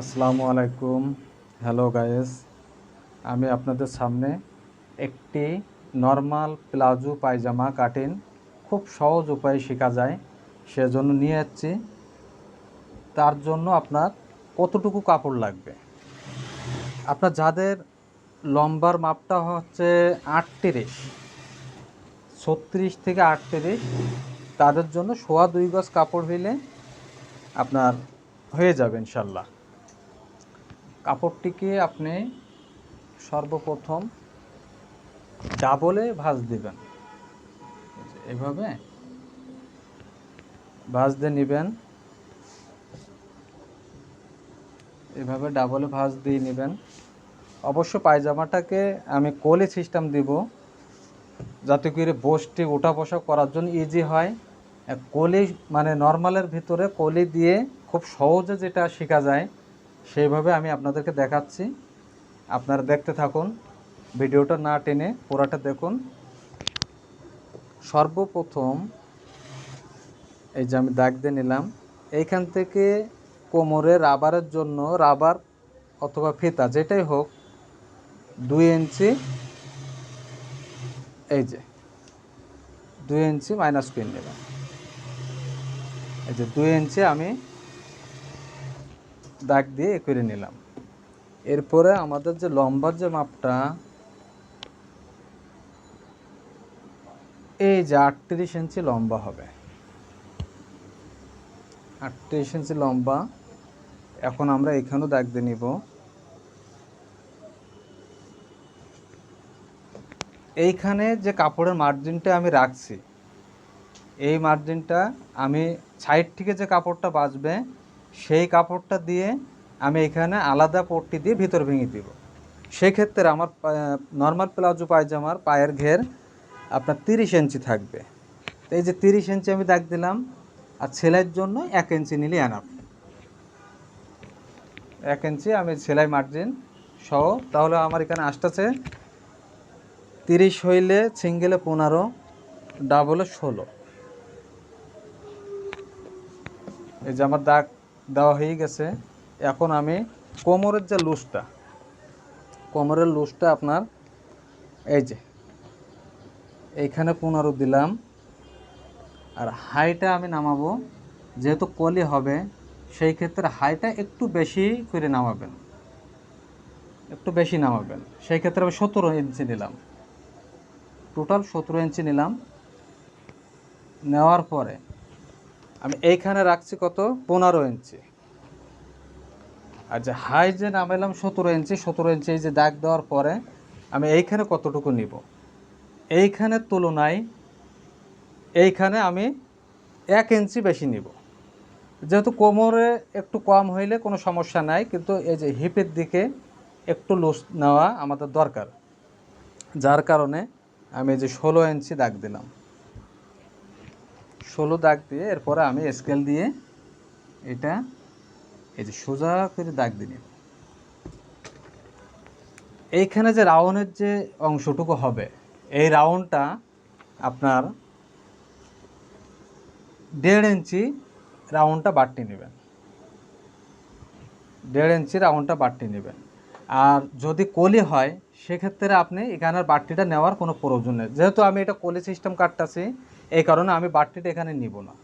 আসসালামু আলাইকুম। Hello guys আমি আপনাদের সামনে একটি নর্মাল প্লাজো পায়জামা কাটিং খুব সহজ উপায়ে শেখা যায়, সেজন্য নিয়ে যাচ্ছি। তার জন্য আপনার কতটুকু কাপড় লাগবে? আপনার যাদের লম্বার মাপটা হচ্ছে আটত্রিশ, ছত্রিশ থেকে আটত্রিশ, তাদের জন্য সোয়া দুই গজ কাপড় হইলে আপনার হয়ে যাবে ইনশাল্লাহ। কাপড়টিকে আপনি সর্বপ্রথম ডাবলে ভাঁজ দিবেন। এভাবে ভাঁজ দিয়ে নেবেন। এভাবে ডাবলে ভাঁজ দিয়ে নেবেন। অবশ্য পায়জামাটাকে আমি কোলে সিস্টেম দিব, যাতে করে বসটি ওঠা বসা করার জন্য ইজি হয়। কলি মানে নর্মালের ভিতরে কলি দিয়ে খুব সহজে যেটা শেখা যায় সেইভাবে আমি আপনাদেরকে দেখাচ্ছি। আপনারা দেখতে থাকুন, ভিডিওটা না টেনে পুরাটা দেখুন। সর্বপ্রথম এই যে আমি দাগ দিয়ে নিলাম, এইখান থেকে কোমরে রাবারের জন্য রাবার অথবা ফিতা, যেটাই হোক, দুই ইঞ্চি, এই যে, দুই ইঞ্চি মাইনাস করে নেবেন। এই যে দুই ইঞ্চি আমি দাগ দিয়ে করে নিলাম। এরপরে আমাদের যে লম্বার যে মাপটা, এই যে আটত্রিশ ইঞ্চি লম্বা হবে। আটত্রিশ ইঞ্চি লম্বা। এখন আমরা এখানেও দাগ দিয়ে নিব। এইখানে যে কাপড়ের মার্জিনটা আমি রাখছি, এই মার্জিনটা আমি সাইড থেকে যে কাপড়টা বাঁচবে সেই কাপড়টা দিয়ে আমি এখানে আলাদা পট্টি দিয়ে ভিতর ভেঙে দিব। সেক্ষেত্রে আমার নর্মাল প্লাজো পায়জামার পায়ের ঘের আপনার তিরিশ ইঞ্চি থাকবে। তো এই যে তিরিশ ইঞ্চি আমি দাগ দিলাম, আর সেলাইয়ের জন্য এক ইঞ্চি নিলে আনাপ এক ইঞ্চি আমি সেলাই মার্জিন সহ, তাহলে আমার এখানে আসতেছে তিরিশ হইলে সিঙ্গেলে পনেরো ডাবলে ষোলো। এই যে আমার দাগ দেওয়া হয়ে গেছে। এখন আমি কোমরের যে লুজটা, কোমরের লুজটা আপনার, এই যে, এইখানে পনেরো দিলাম। আর হাইটা আমি নামাবো, যেহেতু কলি হবে, সেই ক্ষেত্রে হাইটা একটু বেশি করে নামাবেন। একটু বেশি নামাবেন। সেই ক্ষেত্রে আমি সতেরো ইঞ্চি নিলাম। টোটাল সতেরো ইঞ্চি নিলাম। নেওয়ার পরে আমি এইখানে রাখছি কত? পনেরো ইঞ্চি। আর যে হাই যে নামাইলাম সতেরো ইঞ্চি সতেরো ইঞ্চি এই যে দাগ দেওয়ার পরে আমি এইখানে কতটুকু নিব? এইখানের তুলনায় এইখানে আমি এক ইঞ্চি বেশি নিব। যেহেতু কোমরে একটু কম হইলে কোনো সমস্যা নাই, কিন্তু এই যে হিপের দিকে একটু লুজ নেওয়া আমাদের দরকার। যার কারণে আমি যে ষোলো ইঞ্চি দাগ দিলাম। ষোলো দাগ দিয়ে এরপরে আমি স্কেল দিয়ে এটা এই যে সোজা করে দাগ দিয়ে নিব। এইখানে যে রাউন্ডের যে অংশটুকু হবে, এই রাউন্ডটা আপনার দেড় ইঞ্চি রাউন্ডটা বাড়তি নেবেন। দেড় ইঞ্চি রাউন্ডটা বাড়তি নেবেন। আর যদি কলি হয়, সেক্ষেত্রে আপনি এখানের বাড়তিটা নেওয়ার কোনো প্রয়োজন নেই। যেহেতু আমি এটা কলি সিস্টেম কাটতেছি, এই কারণে আমি বাড়তিটা এখানে নিব না।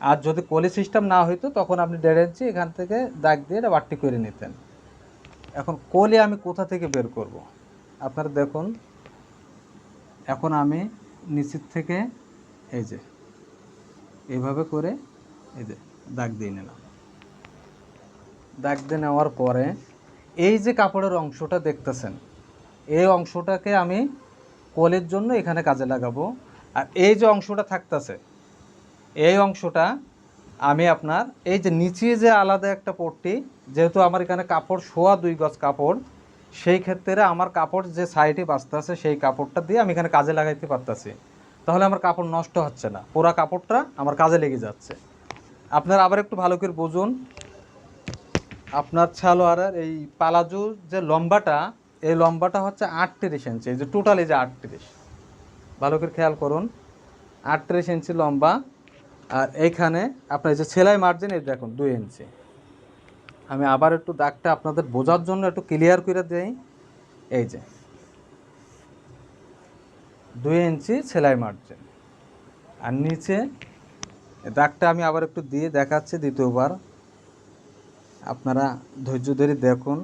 আর যদি কলি সিস্টেম না হইতো, তখন আপনি দেড় ইঞ্চি এখান থেকে দাগ দিয়ে এটা বাড়তি করে নিতেন। এখন কলি আমি কোথা থেকে বের করব। আপনারা দেখুন, এখন আমি নিচের থেকে এই যে এইভাবে করে এই যে দাগ দিয়ে নিলাম। দাগ দিয়ে নেওয়ার পরে এই যে কাপড়ের অংশটা দেখতেছেন, এই অংশটাকে আমি কলের জন্য এখানে কাজে লাগাবো। আর এই যে অংশটা থাকতেছে, এই অংশটা আমি আপনার, এই যে নিচে যে আলাদা একটা পট্টি, যেহেতু আমার এখানে কাপড় শোয়া দুই গজ কাপড়, সেই ক্ষেত্রে আমার কাপড় যে সাইডে বাঁচতেছে, সেই কাপড়টা দিয়ে আমি এখানে কাজে লাগাইতে পারতাছি। তাহলে আমার কাপড় নষ্ট হচ্ছে না, পুরা কাপড়টা আমার কাজে লেগে যাচ্ছে। আপনারা আবার একটু ভালো করে বুঝুন আপনার সালোয়ারের এই পালাজু যে লম্বাটা, এই লম্বাটা হচ্ছে আটত্রিশ ইঞ্চি। এই যে টোটাল এই যে আটত্রিশ। ভালো করে খেয়াল করুন, আটত্রিশ ইঞ্চি লম্বা। আর এইখানে আপনার যে সেলাই মার্জিন এই দেখুন, দুই ইঞ্চি। আমি আবার একটু দাগটা আপনাদের বোঝার জন্য একটু ক্লিয়ার করে দেই। এই যে, দুই ইঞ্চি সেলাই মার্জিন আর নিচে দাগটা আমি আবার একটু দিয়ে দেখাচ্ছি দ্বিতীয়বার। আপনারা ধৈর্য ধরে দেখুন,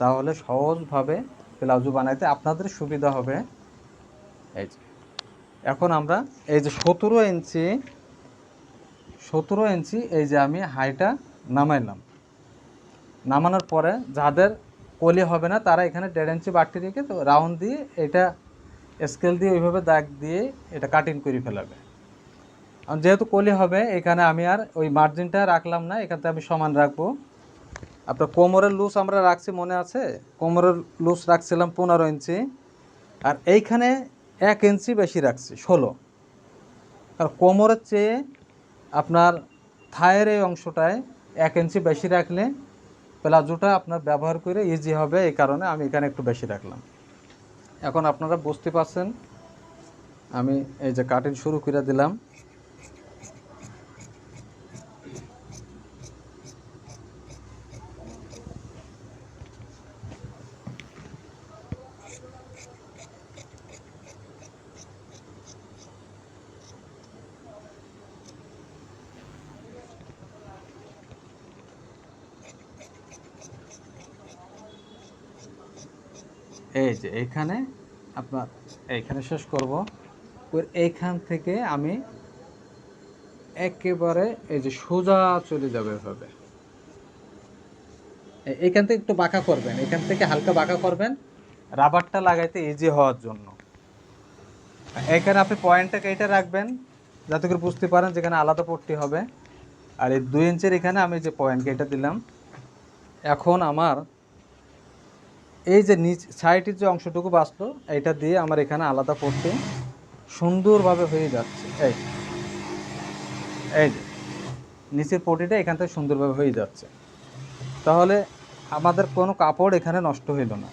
তাহলে সহজভাবে প্লাজো বানাইতে আপনাদের সুবিধা হবে। এই যে, এখন আমরা এই যে সতেরো ইঞ্চি সতেরো ইঞ্চি এই যে আমি হাইটা নামাইলাম। নামানোর পরে যাদের কলি হবে না, তারা এখানে দেড় ইঞ্চি বাড়তি রেখে তো রাউন্ড দিয়ে এটা স্কেল দিয়ে ওইভাবে দাগ দিয়ে এটা কাটিং করে ফেলাবে। যেহেতু কলি হবে, এখানে আমি আর ওই মার্জিনটা রাখলাম না এখানতে আমি সমান রাখব। আপনার কোমরের লুজ আমরা রাখছি, মনে আছে? কোমরের লুজ রাখছিলাম পনেরো ইঞ্চি। আর এইখানে এক ইঞ্চি বেশি রাখছি, ষোলো। আর কোমরের চেয়ে আপনার থায়ের এই অংশটায় এক ইঞ্চি বেশি রাখলে প্লাজোটা আপনার ব্যবহার করে ইজি হবে, এই কারণে আমি এখানে একটু বেশি রাখলাম। এখন আপনারা বুঝতে পারছেন, আমি এই যে কাটিং শুরু করে দিলাম। এই যে এইখানে আপনার এইখানে শেষ করব। এইখান থেকে আমি একেবারে এই যে সোজা চলে যাবে এভাবে। এ- এইখান থেকে একটু বাঁকা করবেন এখান থেকে হালকা বাঁকা করবেন। রাবারটা লাগাইতে ইজি হওয়ার জন্য। এখানে আপনি পয়েন্টটাকে এইটা রাখবেন, যাতে করে বুঝতে পারেন যেখানে আলাদা পট্টি হবে। আর এই দুই ইঞ্চের এখানে আমি যে পয়েন্টকে এটা দিলাম, এখন আমার এই যে নিচ সাইডের যে অংশটুকু বাঁচলো, এটা দিয়ে আমার এখানে আলাদা পড়তে সুন্দরভাবে হয়ে যাচ্ছে। এই এই যে, নিচের পটিটা এখান থেকে সুন্দরভাবে হয়ে যাচ্ছে। তাহলে আমাদের কোনো কাপড় এখানে নষ্ট হইল না।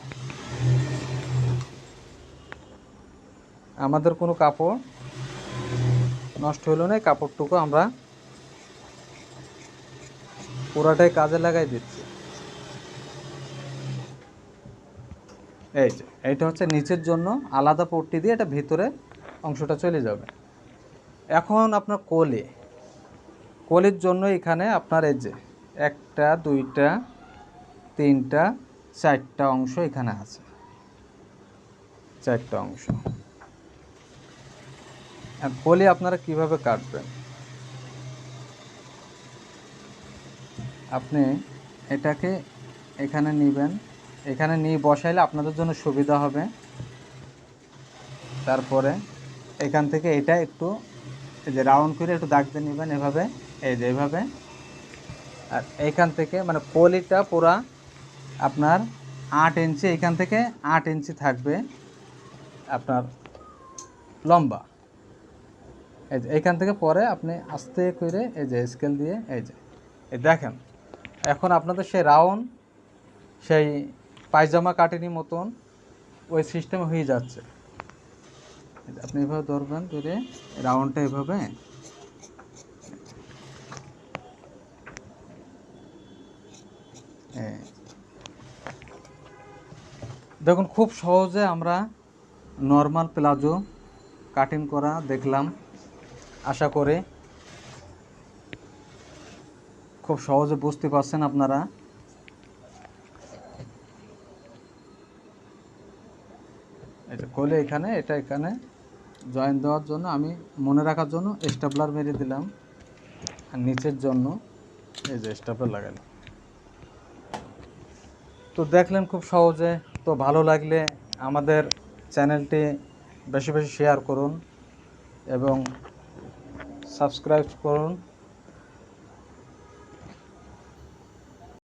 আমাদের কোনো কাপড় নষ্ট হইল না কাপড়টুকু আমরা পুরাটাই কাজে লাগাই দিচ্ছি। এই যে এইটা হচ্ছে নিচের জন্য আলাদা পট্টি দিয়ে এটা ভিতরে অংশটা চলে যাবে। এখন আপনার কোলে, কোলের জন্য এখানে আপনার এই যে একটা, দুইটা, তিনটা, চারটা অংশ এখানে আছে। চারটা অংশ। কোলে আপনারা কীভাবে কাটবেন? আপনি এটাকে এখানে নেবেন। এখানে নিয়ে বসাইলে আপনাদের জন্য সুবিধা হবে। তারপরে এখান থেকে এটা একটু এই যে রাউন্ড করে একটু দাগ দিয়ে নেবেন এভাবে, এই যে এইভাবে আর এইখান থেকে মানে পলিটা পুরা আপনার আট ইঞ্চি, এখান থেকে আট ইঞ্চি থাকবে আপনার লম্বা। এই যে এইখান থেকে পরে আপনি আস্তে করে এই যে স্কেল দিয়ে, এই যে, এই দেখেন, এখন আপনাদের সেই রাউন্ড সেই পায়জামা কাটিনি মতন ওই সিস্টেম হয়ে যাচ্ছে। আপনি এভাবে ধরবেন, ধরে রাউন্ডটা এভাবে। দেখুন, খুব সহজে আমরা নর্মাল প্লাজো কাটিং করা দেখলাম। আশা করে খুব সহজে বুঝতে পারছেন আপনারা। কোলে এখানে, এটা এখানে জয়েন দেওয়ার জন্য আমি মনে রাখার জন্য স্টাপলার মেরে দিলাম। আর নিচের জন্য এই যে স্টাপলার লাগালাম। তো দেখলেন খুব সহজে, তো ভালো লাগলে আমাদের চ্যানেলটি বেশি বেশি শেয়ার করুন এবং সাবস্ক্রাইব করুন।